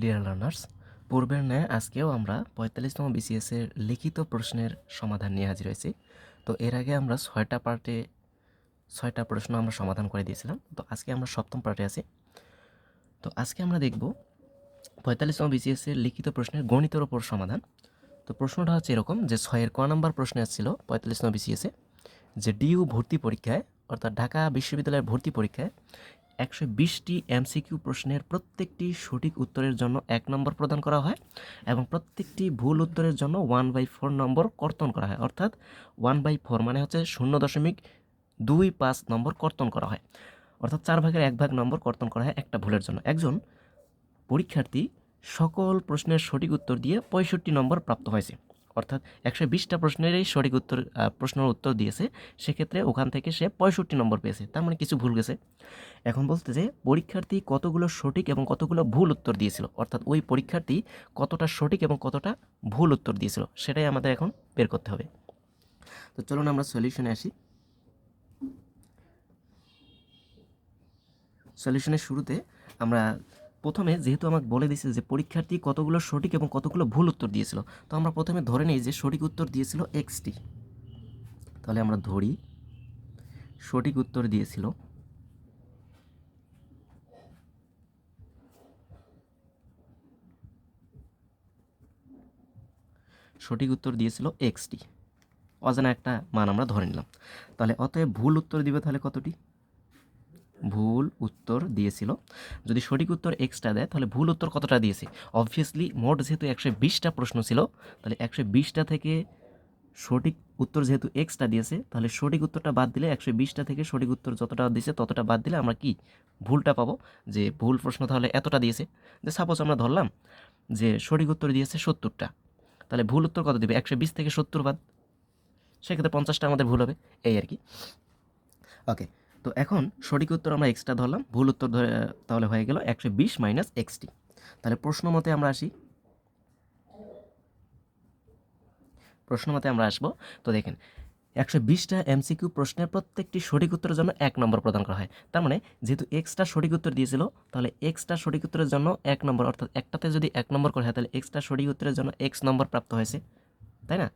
Dear learners পূর্বের ন্যায় আজকেও আমরা পঁয়তাল্লিশতম বিসিএস এর লিখিত প্রশ্নের সমাধান নিয়ে হাজির হয়েছি। তো এর আগে আমরা ছয়টা পার্টে, ছয়টা প্রশ্ন আমরা সমাধান করে দিয়েছিলাম। তো আজকে আমরা সপ্তম পার্টে আছি। তো আজকে আমরা দেখব পঁয়তাল্লিশতম বিসিএস এর লিখিত প্রশ্নের গণিতের ওপর সমাধান। তো প্রশ্নটা হচ্ছে এরকম যে ছয়ের ক নম্বর প্রশ্নে আসছিল পঁয়তাল্লিশতম বিসিএসে যে ডিইউ ভর্তি পরীক্ষায়, অর্থাৎ ঢাকা বিশ্ববিদ্যালয়ের ভর্তি পরীক্ষায় একশো বিশটি এমসিকিউ প্রশ্নের প্রত্যেকটি সঠিক উত্তরের জন্য এক নম্বর প্রদান করা হয় এবং প্রত্যেকটি ভুল উত্তরের জন্য ওয়ান বাই ফোর নম্বর কর্তন করা হয়। অর্থাৎ ওয়ান বাই ফোর মানে হচ্ছে শূন্য দশমিক দুই পাঁচ নম্বর কর্তন করা হয়। অর্থাৎ চার ভাগের এক ভাগ নম্বর কর্তন করা হয় একটা ভুলের জন্য। একজন পরীক্ষার্থী সকল প্রশ্নের সঠিক উত্তর দিয়ে পঁয়ষট্টি নম্বর প্রাপ্ত হয়েছে। অর্থাৎ একশো বিশটা প্রশ্নেরই সঠিক উত্তর প্রশ্নের উত্তর দিয়েছে। সেক্ষেত্রে ওখান থেকে সে পঁয়ষট্টি নম্বর পেয়েছে। তার মানে কিছু ভুল গেছে। এখন বলতে যে পরীক্ষার্থী কতগুলো সঠিক এবং কতগুলো ভুল উত্তর দিয়েছিল। অর্থাৎ ওই পরীক্ষার্থী কতটা সঠিক এবং কতটা ভুল উত্তর দিয়েছিল, সেটাই আমাদের এখন বের করতে হবে। তো চলুন আমরা সলিউশনে আসি। সলিউশনের শুরুতে আমরা প্রথমে যেহেতু আমাকে বলে দিয়েছে যে পরীক্ষার্থী কতগুলো সঠিক এবং কতগুলো ভুল উত্তর দিয়েছিল, তো আমরা প্রথমে ধরে নিই যে সঠিক উত্তর দিয়েছিল এক্সটি তাহলে আমরা ধরি, সঠিক উত্তর দিয়েছিল সঠিক উত্তর দিয়েছিল এক্সটি অজানা একটা মান আমরা ধরে নিলাম। তাহলে অতএব ভুল উত্তর দিবে তাহলে কতটি? ভুল উত্তর দিয়েছিল। যদি সঠিক উত্তর এক্সটা দেয়, তাহলে ভুল উত্তর কতটা দিয়েছে? অবভিয়াসলি মোট যেহেতু একশো বিশটা প্রশ্ন ছিল, তাহলে একশো বিশটা থেকে সঠিক উত্তর যেহেতু এক্সটা দিয়েছে, তাহলে সঠিক উত্তরটা বাদ দিলে একশো বিশটা থেকে সঠিক উত্তর যতটা দিয়েছে, ততটা বাদ দিলে আমরা কি? ভুলটা পাবো। যে ভুল প্রশ্ন তাহলে এতটা দিয়েছে। যে সাপোজ আমরা ধরলাম যে সঠিক উত্তর দিয়েছে সত্তরটা, তাহলে ভুল উত্তর কত দেবে? একশো বিশ থেকে সত্তর বাদ। সেক্ষেত্রে পঞ্চাশটা আমাদের ভুল হবে। এই আর কি। ওকে তো এখন সঠিক উত্তর আমরা এক্সট্রা ধরলাম। ভুল উত্তর ধরে তাহলে হয়ে গেল একশো বিশ মাইনাস এক্সটি তাহলে প্রশ্ন মতে আমরা আসি। প্রশ্ন মতে আমরা আসব। তো দেখেন, একশো বিশটা এমসিকিউ প্রশ্নের প্রত্যেকটি সঠিক উত্তরের জন্য এক নম্বর প্রদান করা হয়। তার মানে যেহেতু এক্সট্রা সঠিক উত্তর দিয়েছিল, তাহলে এক্সট্রা সঠিক উত্তরের জন্য এক নম্বর, অর্থাৎ একটাতে যদি এক নম্বর করে হয়, তাহলে এক্সট্রা সঠিক উত্তরের জন্য এক্স নম্বর প্রাপ্ত হয়েছে। তাই না?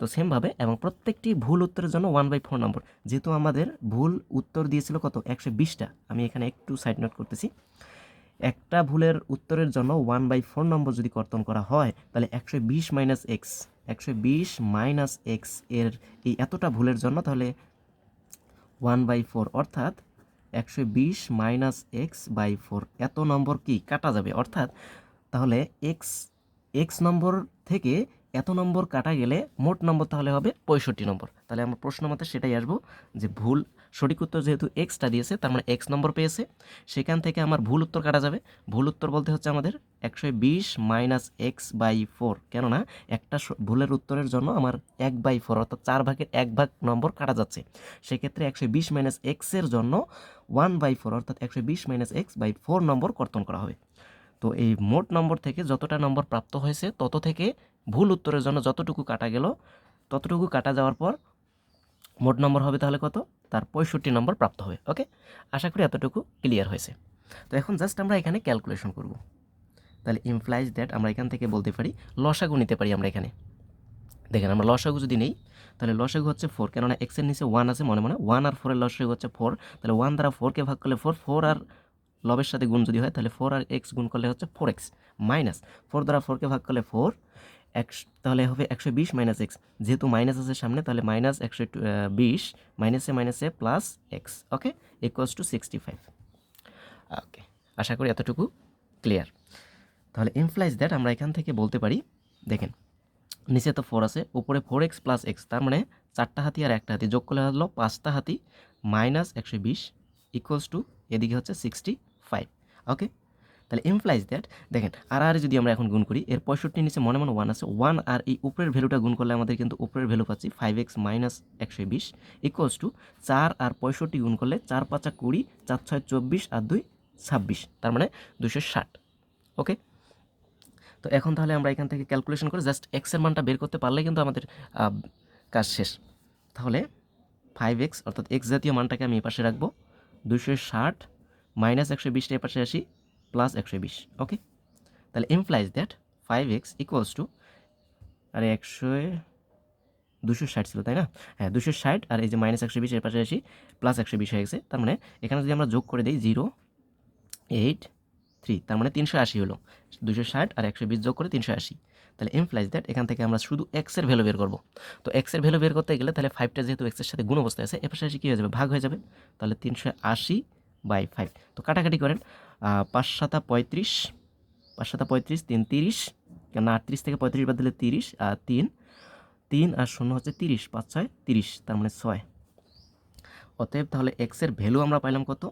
তো সেমভাবে এবং প্রত্যেকটি ভুল উত্তরের জন্য ওয়ান বাই ফোর নম্বর যেহেতু আমাদের ভুল উত্তর দিয়েছিল কত? একশো বিশটা। আমি এখানে একটু সাইড নোট করতেছি। একটা ভুলের উত্তরের জন্য ওয়ান বাই ফোর নম্বর যদি কর্তন করা হয়, তাহলে একশো বিশ মাইনাস এক্স একশো বিশ মাইনাস এক্সের এই এতটা ভুলের জন্য তাহলে ওয়ান বাই ফোর অর্থাৎ একশো বিশ মাইনাস এক্স বাই ফোর এত নম্বর কি? কাটা যাবে। অর্থাৎ তাহলে এক্স এক্স নম্বর থেকে এত নম্বর কাটা গেলে মোট নম্বর তাহলে হবে পঁয়ষট্টি নম্বর। তাহলে আমরা প্রশ্ন মতে সেটাই আসব যে ভুল, সঠিক উত্তর যেহেতু এক্সটা দিয়েছে, তার মানে এক্স নম্বর পেয়েছে, সেখান থেকে আমার ভুল উত্তর কাটা যাবে। ভুল উত্তর বলতে হচ্ছে আমাদের একশো বিশ মাইনাস এক্স বাই ফোর কেননা একটা ভুলের উত্তরের জন্য আমার এক বাই ফোর অর্থাৎ চার ভাগের এক ভাগ নম্বর কাটা যাচ্ছে। সেক্ষেত্রে একশো বিশ মাইনাস এক্সের জন্য ওয়ান বাই ফোর অর্থাৎ একশো বিশ minus x by four number কর্তন করা হবে। তো এই মোট নম্বর থেকে যতটা নম্বর প্রাপ্ত হয়েছে, তত থেকে ভুল উত্তরের জন্য যতটুকু কাটা গেল, ততটুকু কাটা যাওয়ার পর মোট নম্বর হবে তাহলে কত? তার পঁয়ষট্টি নম্বর প্রাপ্ত হবে ওকে আশা করি এতটুকু ক্লিয়ার হয়েছে। তো এখন জাস্ট আমরা এখানে ক্যালকুলেশন করব। তাহলে ইমপ্লাইজ দ্যাট আমরা এখান থেকে বলতে পারি, লসাগু নিতে পারি আমরা এখানে। দেখেন আমরা লসাগু যদি নেই, তাহলে লসাগু হচ্ছে ফোর কেননা এক্সের নিচে ওয়ান আছে মনে মনে ওয়ান আর ফোরের লসাগু হচ্ছে ফোর তাহলে ওয়ান দ্বারা ফোরকে ভাগ করলে ফোর ফোর আর লবের সাথে গুণ যদি হয়, তাহলে ফোর আর এক্স গুণ করলে হচ্ছে ফোর এক্স মাইনাস ফোর দ্বারা ফোরকে ভাগ করলে ফোর একশ তাহলে হবে একশো বিশ মাইনাস এক্স যেহেতু মাইনাস আছে সামনে, তাহলে মাইনাস একশো বিশ মাইনাসে মাইনাসে plus x okay equals to sixty five okay আশা করি এতটুকু ক্লিয়ার তাহলে ইমপ্লাইজ দ্যাট আমরা এখান থেকে বলতে পারি, দেখেন, নিচে তো ফোর আছে, উপরে ফোর এক্স প্লাস এক্স তার মানে চারটা হাতি আর একটা হাতি, যোগ করলে হলো পাঁচটা হাতি মাইনাস একশো বিশ ইকুয়ালস টু এদিকে হচ্ছে সিক্সটি ফাইভ ওকে তাহলে ইমপ্লাইজ দ্যাট দেখেন, আর আর যদি আমরা এখন গুণ করি, এর পঁয়ষট্টি নিচে মনে মনে ওয়ান আছে ওয়ান আর এই উপরের ভ্যালুটা গুণ করলে আমাদের কিন্তু উপরের ভ্যালু পাচ্ছি ফাইভ এক্স মাইনাস একশো বিশ ইকুয়ালস টু চার আর পঁয়ষট্টি গুণ করলে চার পাঁচা কুড়ি, চার ছয় চব্বিশ আর দুই ছাব্বিশ, তার মানে দুশো ষাট ওকে তো এখন তাহলে আমরা এখান থেকে ক্যালকুলেশন করে জাস্ট এক্সের মানটা বের করতে পারলে কিন্তু আমাদের কাজ শেষ। তাহলে ফাইভ এক্স অর্থাৎ এক্স জাতীয় মানটাকে আমি এ পাশে রাখব দুশো ষাট মাইনাস একশো বিশটা এ পাশে আসি প্লাস একশো বিশ ওকে তাহলে implies that five x equals to আরে একশো দুশো ষাট ছিল, তাই না? হ্যাঁ দুশো ষাট, আর এই যে মাইনাস একশো বিশ এর পাশে আসি প্লাস একশো বিশ হয়ে গেছে, তার মানে এখানে যদি আমরা যোগ করে দিই জিরো এইট থ্রি তার মানে তিনশো আশি হলো। দুশো ষাট আর একশো বিশ যোগ করে তিনশো আশি। তাহলে এমপ্লাইজ দ্যাট এখান থেকে আমরা শুধু এক্সের ভ্যালু বের করব। তো এক্সের ভ্যালু বের করতে গেলে তাহলে ফাইভটা যেহেতু এক্সের সাথে গুণ অবস্থায় আছে এর পাশে আসি কী হয়ে যাবে? ভাগ হয়ে যাবে। তাহলে তিনশো আশি বাই ফাইভ। তো কাটাকাটি করেন পাঁচ সাতা পঁয়ত্রিশ, পাঁচ সাতা পঁয়ত্রিশ, তিন তিরিশ কেন আটত্রিশ থেকে পঁয়ত্রিশ বাদ দিলে তিরিশ, আর তিন তিন আর শূন্য হচ্ছে তিরিশ, পাঁচ ছয়, তিরিশ, তার মানে ছয়। অতএব তাহলে এক্সের ভ্যালু আমরা পাইলাম কত?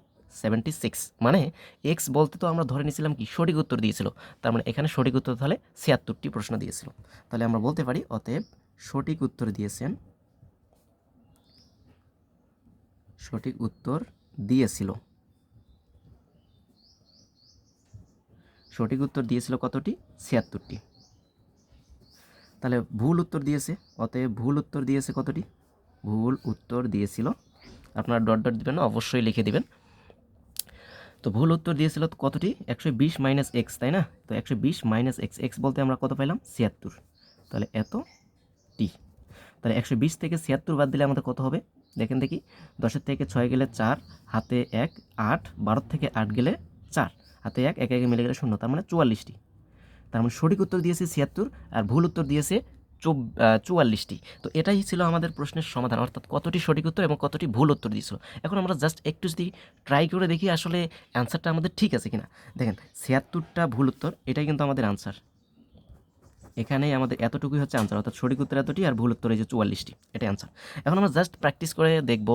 সেভেন্টি সিক্স মানে এক্স বলতে তো আমরা ধরে নিয়েছিলাম কি? সঠিক উত্তর দিয়েছিল। তার মানে এখানে সঠিক উত্তর তাহলে ছিয়াত্তরটি প্রশ্ন দিয়েছিল। তাহলে আমরা বলতে পারি, অতএব সঠিক উত্তর দিয়েছেন, সঠিক উত্তর দিয়েছিল। সঠিক উত্তর দিয়েছিল কতটি? ছিয়াত্তরটি। তাহলে ভুল উত্তর দিয়েছে, অতএব ভুল উত্তর দিয়েছে কতটি? ভুল উত্তর দিয়েছিল। আপনারা ডট ডট দিবেন, অবশ্যই লিখে দিবেন। তো ভুল উত্তর দিয়েছিল কতটি? একশো বিশ মাইনাস এক্স তাই না? তো একশো বিশ মাইনাস এক্স এক্স বলতে আমরা কত পাইলাম? ছিয়াত্তর। তাহলে এত টি তাহলে একশো বিশ থেকে ছিয়াত্তর বাদ দিলে আমাদের কত হবে? দেখেন দেখি, দশের থেকে ছয় গেলে চার, হাতে এক, আট, বারোর থেকে আট গেলে চার। হাতে এক এক, একে মিলে গেলে শূন্য, তার মানে চুয়াল্লিশটি। তার মানে সঠিক উত্তর দিয়েছে ছিয়াত্তর আর ভুল উত্তর দিয়েছে চুয়াল্লিশটি। তো এটাই ছিল আমাদের প্রশ্নের সমাধান, অর্থাৎ কতটি সঠিক উত্তর এবং কতটি ভুল উত্তর দিয়েছিল। এখন আমরা জাস্ট একটু যদি ট্রাই করে দেখি আসলে অ্যান্সারটা আমাদের ঠিক আছে কিনা। দেখেন, ছিয়াত্তরটা ভুল উত্তর, এটাই কিন্তু আমাদের আনসার এখানেই আমাদের এতটুকুই হচ্ছে আনসার অর্থাৎ সঠিক উত্তর এতটি আর ভুল উত্তর এই যে চুয়াল্লিশটি, এটাই আনসার এখন আমরা জাস্ট প্র্যাকটিস করে দেখব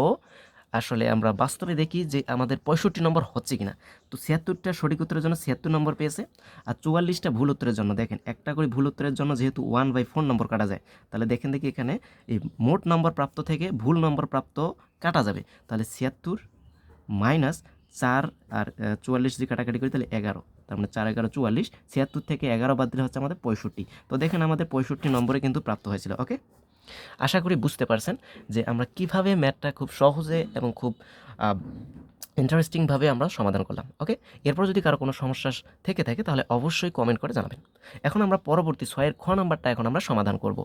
আসলে আমরা বাস্তবে দেখি যে আমাদের পঁয়ষট্টি নম্বর হচ্ছে কিনা। তো ছিয়াত্তরটা সঠিক উত্তরের জন্য ছিয়াত্তর নম্বর পেয়েছে আর চুয়াল্লিশটা ভুল উত্তরের জন্য। দেখেন, একটা করে ভুল উত্তরের জন্য যেহেতু ওয়ান বাই ফোর নম্বর কাটা যায়, তাহলে দেখেন দেখি এখানে এই মোট নম্বর প্রাপ্ত থেকে ভুল নম্বর প্রাপ্ত কাটা যাবে। তাহলে ছিয়াত্তর মাইনাস চার আর চুয়াল্লিশ যদি কাটাকাটি করি তাহলে এগারো। তার মানে চার, এগারো, চুয়াল্লিশ, ছিয়াত্তর থেকে এগারো বাদ দিলে হচ্ছে আমাদের পঁয়ষট্টি। তো দেখেন আমাদের পঁয়ষট্টি নম্বরে কিন্তু প্রাপ্ত হয়েছিল ওকে আশা করি বুঝতে পারছেন যে আমরা কীভাবে ম্যাথটা খুব সহজে এবং খুব ইন্টারেস্টিংভাবে আমরা সমাধান করলাম ওকে এরপর যদি কারও কোনো সমস্যা থেকে থাকে তাহলে অবশ্যই কমেন্ট করে জানাবেন। এখন আমরা পরবর্তী ছয়ের খ নাম্বারটা এখন আমরা সমাধান করব।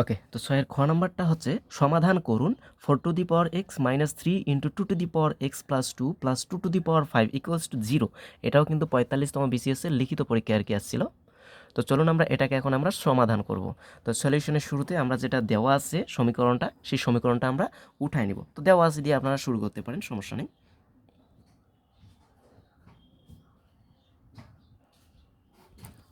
ওকে তো ছয়ের খ নাম্বারটা হচ্ছে, সমাধান করুন four to the power x minus three into two to the power x plus two plus two to the power five equals to zero এটাও কিন্তু পঁয়তাল্লিশতম বিসিএসের লিখিত পরীক্ষা আর কি আসছিল। তো চলুন আমরা এটাকে এখন আমরা সমাধান করব। তো সলিউশনের শুরুতে আমরা যেটা দেওয়া আছে সমীকরণটা, সেই সমীকরণটা আমরা উঠাই নিব। তো দেওয়া আছে দিয়ে আপনারা শুরু করতে পারেন, সমস্যা নেই।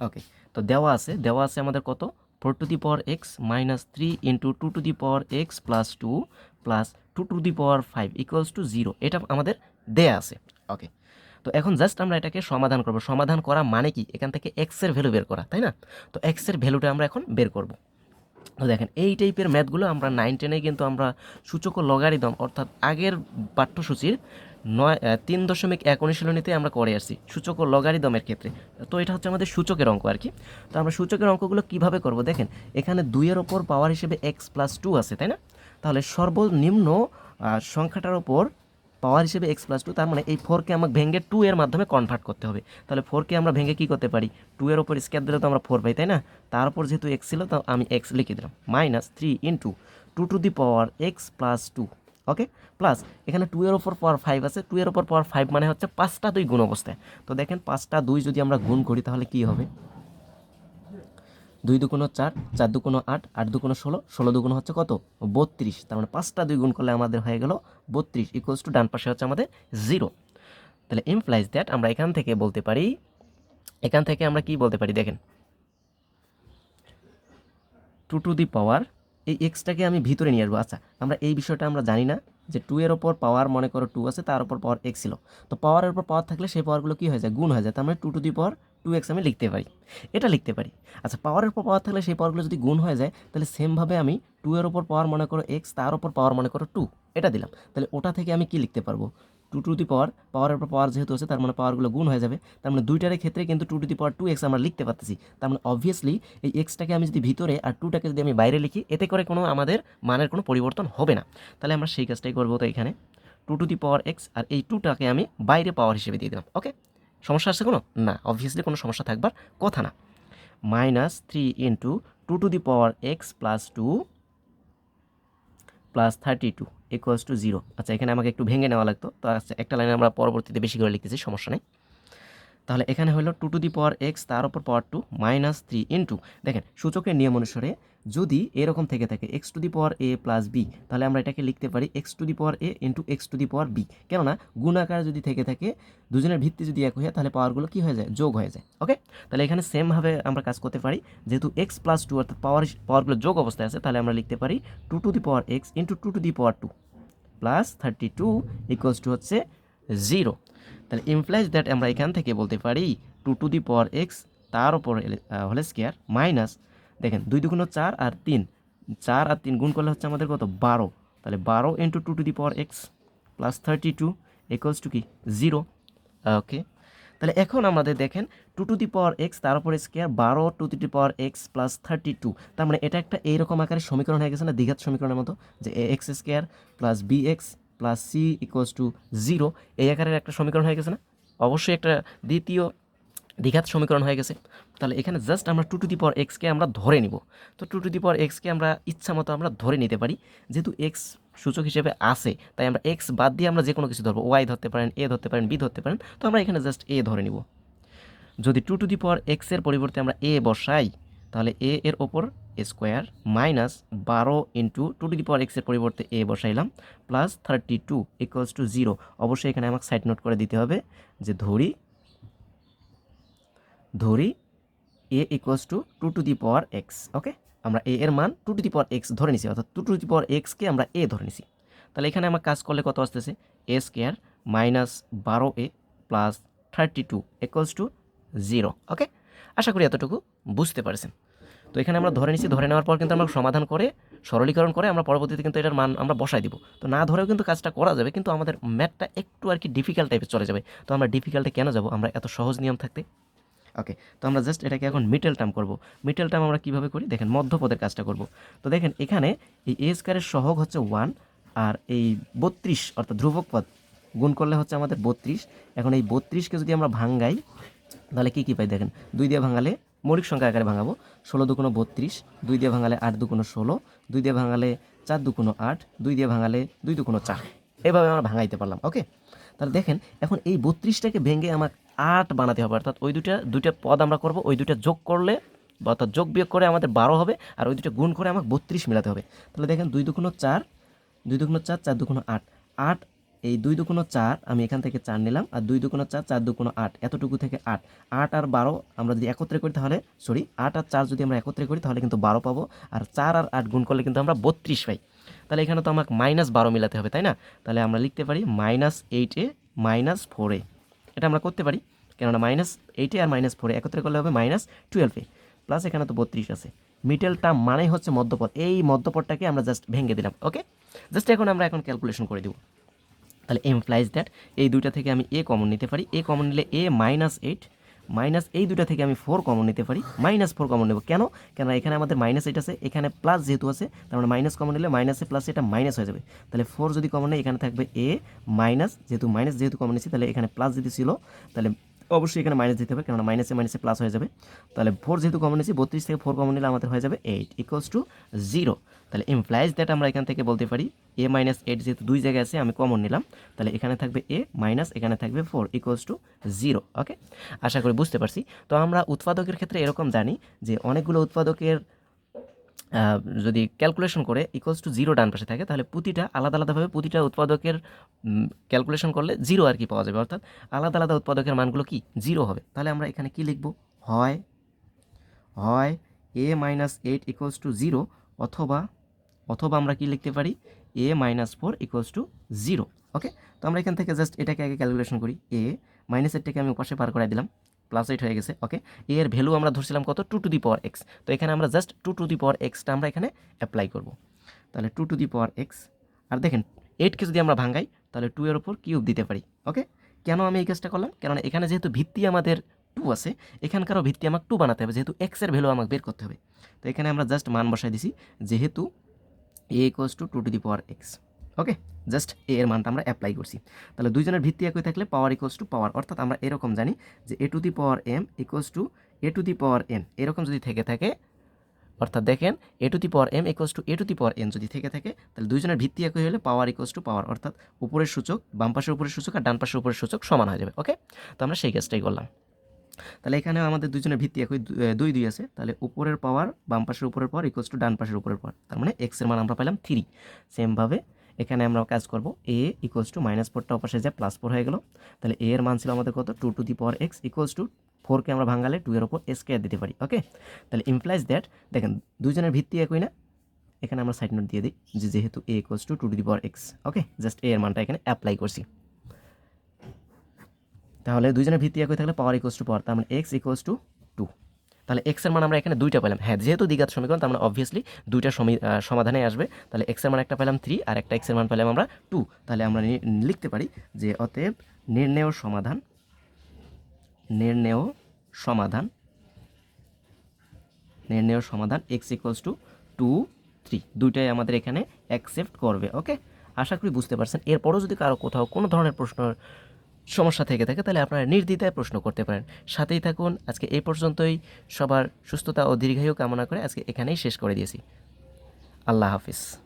ওকে তো দেওয়া আছে দেওয়া আছে আমাদের কত? Four to the power x minus three into two to the power x plus two plus two to the power five equals to zero এটা আমাদের দেয়া আছে। ওকে তো এখন জাস্ট আমরা এটাকে সমাধান করব। সমাধান করা মানে কি? এখান থেকে এক্সের ভ্যালু বের করা, তাই না? তো এক্সের ভ্যালুটা আমরা এখন বের করব। তো দেখেন, এই টাইপের ম্যাথগুলো আমরা নাইন টেনে কিন্তু আমরা সূচক লগারিদম অর্থাৎ আগের পাঠ্যসূচির নয় তিন দশমিক এক অনুশীলনীতে আমরা করে আসছি সূচক ও লগারিদমের ক্ষেত্রে। তো এটা হচ্ছে আমাদের সূচকের অঙ্ক আর কি। তো আমরা সূচকের অঙ্কগুলো কীভাবে করব? দেখেন, এখানে দুইয়ের ওপর পাওয়ার হিসেবে এক্স প্লাস টু আছে, তাই না? তাহলে সর্বনিম্ন সংখ্যাটার ওপর পাওয়ার হিসেবে এক্স প্লাস টু তার মানে এই ফোরকে আমাকে ভেঙে টু এর মাধ্যমে কনভার্ট করতে হবে। তাহলে ফোরকে আমরা ভেঙে কী করতে পারি? টু এর ওপর স্কেয়ার দিলে তো আমরা ফোর পাই, তাই না? তার উপর যেহেতু এক্স ছিল, তো আমি এক্স লিখে দিলাম। Minus three into two to the power x plus two okay plus এখানে টু এর ওপর পাওয়ার ফাইভ আছে টু এর ওপর পাওয়ার ফাইভ মানে হচ্ছে পাঁচটা দুই গুণ অবস্থায়। তো দেখেন, পাঁচটা দুই যদি আমরা গুণ করি, তাহলে কী হবে? দুই দুগুণ চার চার দুগুণ আট আট দুগুণ ষোলো ষোলো দুগুণ হচ্ছে কত? বত্রিশ। তার মানে পাঁচটা দুই গুণ করলে আমাদের হয়ে গেল বত্রিশ ইকুয়ালস টু ডান পাশে হচ্ছে আমাদের জিরো তাহলে ইমপ্লাইজ দ্যাট আমরা এখান থেকে বলতে পারি, এখান থেকে আমরা কি বলতে পারি দেখেন? টু টু দি পাওয়ার এই এক্সটাকে আমি ভিতরে নিয়ে আসব। আচ্ছা আমরা এই বিষয়টা আমরা জানি না যে টু এর ওপর পাওয়ার মনে করো টু আছে, তার উপর পাওয়ার এক্স ছিল। তো পাওয়ারের উপর পাওয়ার থাকলে সেই পাওয়ারগুলো কী হয়ে যায়? গুণ হয়ে যায়। তার মানে two to the power two x আমি লিখতে পারি। এটা লিখতে পারি। আচ্ছা পাওয়ারের উপর পাওয়ার থাকলে সেই পাওয়ারগুলো যদি গুণ হয়ে যায়, তাহলে সেমভাবে আমি টু এর ওপর পাওয়ার মনে করো এক্স তার ওপর পাওয়ার মনে করো টু এটা দিলাম। তাহলে ওটা থেকে আমি কি লিখতে পারব? টু টু দি পাওয়ার পাওয়ারের উপর পাওয়ার যেহেতু আছে, তার মানে পাওয়ারগুলো গুণ হয়ে যাবে। তার মানে দুইটার ক্ষেত্রে কিন্তু two to the power two x আমরা লিখতে পারতেছি। তার মানে অবভিয়াসলি এই এক্সটাকে আমি যদি ভিতরে আর টুটাকে যদি আমি বাইরে লিখি, এতে করে কোনো আমাদের মানের কোনো পরিবর্তন হবে না। তাহলে আমরা সেই কাজটাই করব তো এখানে। Two to the power x আর এই টুটাকে আমি বাইরে পাওয়ার হিসেবে দিয়ে দিলাম। ওকে সমস্যা আছে কোনো? না অবভিয়াসলি কোনো সমস্যা থাকবার কথা না। Minus three into two to the power x plus two plus thirty two equals to zero আচ্ছা এখানে আমাকে একটু ভেঙে নেওয়া লাগতো। তো আচ্ছা একটা লাইনে আমরা পরবর্তীতে বেশি করে লিখতেছি, সমস্যা নেই। তাহলে এখানে হলো two to the power x তার উপর power two minus three into দেখেন, সূচকের নিয়ম অনুসারে যদি এরকম থেকে থাকে x to the power a plus b তাহলে আমরা এটাকে লিখতে পারি x to the power a into x to the power b কেননা গুণাকার যদি থেকে থাকে, দুজনের ভিত্তি যদি এক হয়ে তাহলে পাওয়ারগুলো কী হয়ে যায়? যোগ হয়ে যায় ওকে তাহলে এখানে সেমভাবে আমরা কাজ করতে পারি। যেহেতু এক্স প্লাস টু অর্থাৎ পাওয়ার পাওয়ারগুলো যোগ অবস্থায় আছে, তাহলে আমরা লিখতে পারি two to the power x into two to the power two plus thirty two equals to হচ্ছে জিরো তাহলে ইমপ্লাইজ দ্যাট আমরা এখান থেকে বলতে পারি two to the power x তার উপর হলে স্কেয়ার মাইনাস দেখেন দুই দুগুণ চার আর তিন। চার আর তিন গুণ করলে হচ্ছে আমাদের কত? বারো। তাহলে বারো into two to the power x plus thirty two equals to কি? জিরো ওকে তাহলে এখন আমাদের দেখেন two to the power x তার উপরে স্কেয়ার বারো two to the power x plus thirty two তার মানে এটা একটা এইরকম আকারের সমীকরণ হয়ে গেছে না? দ্বিঘাত সমীকরণের মতো। যে a x square plus b x plus c equals to zero এই আকারের একটা সমীকরণ হয়ে গেছে না? অবশ্যই একটা দ্বিতীয় দ্বিঘাত সমীকরণ হয়ে গেছে। তাহলে এখানে জাস্ট আমরা টু টু দি পাওয়ার এক্সকে আমরা ধরে নিব। তো টু টু দি পাওয়ার এক্সকে আমরা ইচ্ছা মতো আমরা ধরে নিতে পারি। যেহেতু এক্স সূচক হিসেবে আসে তাই আমরা এক্স বাদ দিয়ে আমরা যে কোনো কিছু ধরবো। ওয়াই ধরতে পারেন এ ধরতে পারেন বি ধরতে পারেন। তো আমরা এখানে জাস্ট এ ধরে নিব। যদি টু টু দি পাওয়ার এক্সের পরিবর্তে আমরা এ বসাই, তাহলে এ এর ওপর এ স্কোয়ার মাইনাস বারো into two to the power এক্সের পরিবর্তে a বসাইলাম plus thirty two equals to zero অবশ্যই এখানে আমাকে সাইড নোট করে দিতে হবে যে ধরি ধরি a equals to two to the power x okay আমরা এ এর মান two to the power x ধরে নিছি, অর্থাৎ টু টু দি পাওয়ার এক্সকে আমরা এ ধরে নিছি। তাহলে এখানে আমার কাজ করলে কত আসতেছে? এ স্কোয়ার মাইনাস বারো a plus thirty two equals to zero okay আশা করি এতটুকু বুঝতে পারছেন। তো এখানে আমরা ধরে নিছি, ধরে নেওয়ার পর কিন্তু আমরা সমাধান করে, সরলীকরণ করে আমরা পরবর্তীতে কিন্তু এটার মান আমরা বসাই দিব। তো না ধরেও কিন্তু কাজটা করা যাবে, কিন্তু আমাদের ম্যাথটা একটু আর কি ডিফিকাল্ট টাইপের চলে যাবে। তো আমরা ডিফিকাল্টে কেন যাব? আমরা এত সহজ নিয়ম থাকতে ওকে তো আমরা জাস্ট এটাকে এখন মিটেল টার্ম করব। মিটেল টার্ম আমরা কীভাবে করি? দেখেন, মধ্যপদের কাজটা করব। তো দেখেন, এখানে এই এ স্কোয়ারের সহগ হচ্ছে ওয়ান আর এই বত্রিশ, অর্থাৎ ধ্রুবক পদ গুণ করলে হচ্ছে আমাদের বত্রিশ। এখন এই বত্রিশকে যদি আমরা ভাঙ্গাই, তাহলে কী কী পাই দেখেন? দুই দিয়ে ভাঙালে মৌলিক সংখ্যা আকারে ভাঙাবো। ষোলো দুকোনো বত্রিশ, দুই দিয়ে ভাঙালে আট দুকোনো ষোলো, দুই দিয়ে ভাঙালে চার দুকোনো আট, দুই দিয়ে ভাঙালে দুই দুকোনো চার। এভাবে আমরা ভাঙাইতে পারলাম ওকে তাহলে দেখেন, এখন এই বত্রিশটাকে ভেঙে আমার আট বানাতে হবে। অর্থাৎ ওই দুটা দুইটা পদ আমরা করব, ওই দুটা যোগ করলে অর্থাৎ যোগ বিয়োগ করে আমাদের বারো হবে, আর ওই দুটো গুণ করে আমাকে বত্রিশ মেলাতে হবে। তাহলে দেখেন দুই দুগুণ চার, দুই দুগুণ চার চার দুগুণ আট। আট এই দুই দুগুণ চার আমি এখান থেকে চার নিলাম, আর দুই দুগুণ চার চার দুকোনো আট, এতটুকু থেকে আট। আট আর বারো আমরা যদি একত্রে করি তাহলে সরি আট আর চার যদি আমরা একত্রে করি তাহলে কিন্তু বারো পাবো, আর চার আর আট গুণ করলে কিন্তু আমরা বত্রিশ পাই। তাহলে এখানে তো আমাকে মাইনাস বারো মিলাতে হবে, তাই না? তাহলে আমরা লিখতে পারি মাইনাস এইটে মাইনাস ফোরে এটা আমরা করতে পারি, কেননা মাইনাস এইটে আর মাইনাস ফোরে একত্রে করলে হবে মাইনাস টুয়েলভে প্লাস এখানে তো বত্রিশ আছে। মিডল টার্ম মানেই হচ্ছে মধ্যপদ এই মধ্যপদটাকে আমরা জাস্ট ভেঙে দিলাম ওকে জাস্ট এখন আমরা এখন ক্যালকুলেশন করে দিব। তাহলে এমপ্লাইজ দ্যাট এই দুইটা থেকে আমি এ কমন নিতে পারি। এ কমন নিলে এ মাইনাস এইট মাইনাস এই দুটা থেকে আমি ফোর কমন নিতে পারি। মাইনাস ফোর কমন নেব। কেন? কেন এখানে আমাদের মাইনাস এইট আছে, এখানে প্লাস যেহেতু আছে, তার মানে মাইনাস কমন নিলে মাইনাসে প্লাস এটা মাইনাস হয়ে যাবে। তাহলে ফোর যদি কমন নেই, এখানে থাকবে এ মাইনাস যেহেতু মাইনাস যেহেতু কমন নিচ্ছি তাহলে এখানে প্লাস যদি ছিল, তাহলে অবশ্যই এখানে মাইনাস দিতে হবে, কেননা মাইনাসে মাইনাসে প্লাস হয়ে যাবে। তাহলে ফোর যেহেতু কমন নিয়েছি, বত্রিশ থেকে ফোর কমন নিলে আমাদের হয়ে যাবে এইট ইকুয়ালস টু জিরো তাহলে ইমপ্লাইজ দ্যাট আমরা এখান থেকে বলতে পারি এ মাইনাস এইট যেহেতু দুই জায়গায় আছে, আমি কমন নিলাম। তাহলে এখানে থাকবে এ মাইনাস এখানে থাকবে four equals to zero okay আশা করি বুঝতে পারছি। তো আমরা উৎপাদকের ক্ষেত্রে এরকম জানি যে অনেকগুলো উৎপাদকের যদি ক্যালকুলেশন করে ইকুয়ালস টু জিরো ডান পাশে থাকে, তাহলে প্রতিটা আলাদা আলাদাভাবে প্রতিটা উৎপাদকের ক্যালকুলেশন করলে জিরো আর কি পাওয়া যাবে। অর্থাৎ আলাদা আলাদা উৎপাদকের মানগুলো কি? জিরো হবে। তাহলে আমরা এখানে কি লিখব? হয় হয় a minus eight equals to zero অথবা অথবা আমরা কি লিখতে পারি? A minus four equals to zero okay তো আমরা এখান থেকে জাস্ট এটাকে আগে ক্যালকুলেশন করি। এ মাইনাস এইটটাকে আমি পাশে পার করে দিলাম। প্লাস এইট হয়ে গেছে ওকে এ এর ভ্যালু আমরা ধরছিলাম কত? Two to the power x তো এখানে আমরা just two to the power extra আমরা এখানে অ্যাপ্লাই করব। তাহলে two to the power x আর দেখেন এইটকে যদি আমরা ভাঙাই, তাহলে টু এর উপর কিউব দিতে পারি ওকে কেন আমি এই কাজটা করলাম? কেননা এখানে যেহেতু ভিত্তি আমাদের টু আছে, এখানকারও ভিত্তি আমাকে টু বানাতে হবে, যেহেতু এক্সের ভ্যালু আমাকে বের করতে হবে। তো এখানে আমরা জাস্ট মান বসাই দিছি, যেহেতু a equals to two to the power x okay just a এর মানটা আমরা অ্যাপ্লাই করছি। তাহলে দুইজনের ভিত্তি একই থাকলে পাওয়ার ইকোয়াস টু পাওয়ার অর্থাৎ আমরা এরকম জানি যে a to the power m equals to a to the power n এরকম যদি থেকে থাকে, অর্থাৎ দেখেন a to the power m equals to a to the power n যদি থেকে থাকে, তাহলে দুইজনের ভিত্তি একই হলে পাওয়ার ইকোয়াস টু পাওয়ার অর্থাৎ উপরের সূচক, বাম পাশের উপরের সূচক আর ডান পাশের উপরের সূচক সমান হয়ে যাবে ওকে তো আমরা সেই কাজটাই করলাম। তাহলে এখানে আমাদের দুজনের ভিত্তি একই দুই দুই আছে। তাহলে উপরের পাওয়ার বাম পাশের উপরের পাওয়ার ইকোয়াস টু ডান পাশের উপরের পাওয়ার তার মানে এক্সের মান আমরা পেলাম থ্রি সেমভাবে এখানে আমরা কাজ করব এ ইকোয়াস টু মাইনাস ফোরটা অপাশে যায় প্লাস ফোর হয়ে গেল। তাহলে এ এর মান ছিল আমাদের কত? Two to the power x equals to ফোরকে আমরা ভাঙালে টু এর ওপর কে দিতে পারি ওকে তাহলে ইমপ্লাইজ দ্যাট দেখেন দুজনের ভিত্তি একই না? এখানে আমরা সাইড নোট দিয়ে দিই, যে যেহেতু a equals to two to the power x okay just a এর মানটা এখানে অ্যাপ্লাই করছি। তাহলে দুজনের ভিত্তি একই থাকলে পাওয়ার ইকোয়াস টু পাওয়ার তার মানে এক্স ইকোয়াস টু টু তাহলে এক্সের মান আমরা এখানে দুইটা পেলাম। হ্যাঁ যেহেতু দ্বিঘাত সমীকরণ, তার মানে অবভিয়াসলি দুইটা সমী- সমাধানে আসবে। তাহলে এক্সের মান একটা পেলাম থ্রি আর একটা এক্সের মান পেলাম আমরা টু তাহলে আমরা লিখতে পারি যে অতএব নির্ণেয় সমাধান নির্ণেয় সমাধান নির্ণেয় সমাধান x equals to two three দুইটাই আমাদের এখানে অ্যাকসেপ্ট করবে ওকে আশা করি বুঝতে পারছেন। এরপরও যদি কারও কোথাও কোনো ধরনের প্রশ্ন সমস্যা থেকে থাকে, তাহলে আপনারা নির্দ্বিধায় প্রশ্ন করতে পারেন। সাথেই থাকুন, আজকে এই পর্যন্তই। সবার সুস্থতা ও দীর্ঘায়ু কামনা করে আজকে এখানেই শেষ করে দিয়েছি। আল্লাহ হাফিজ।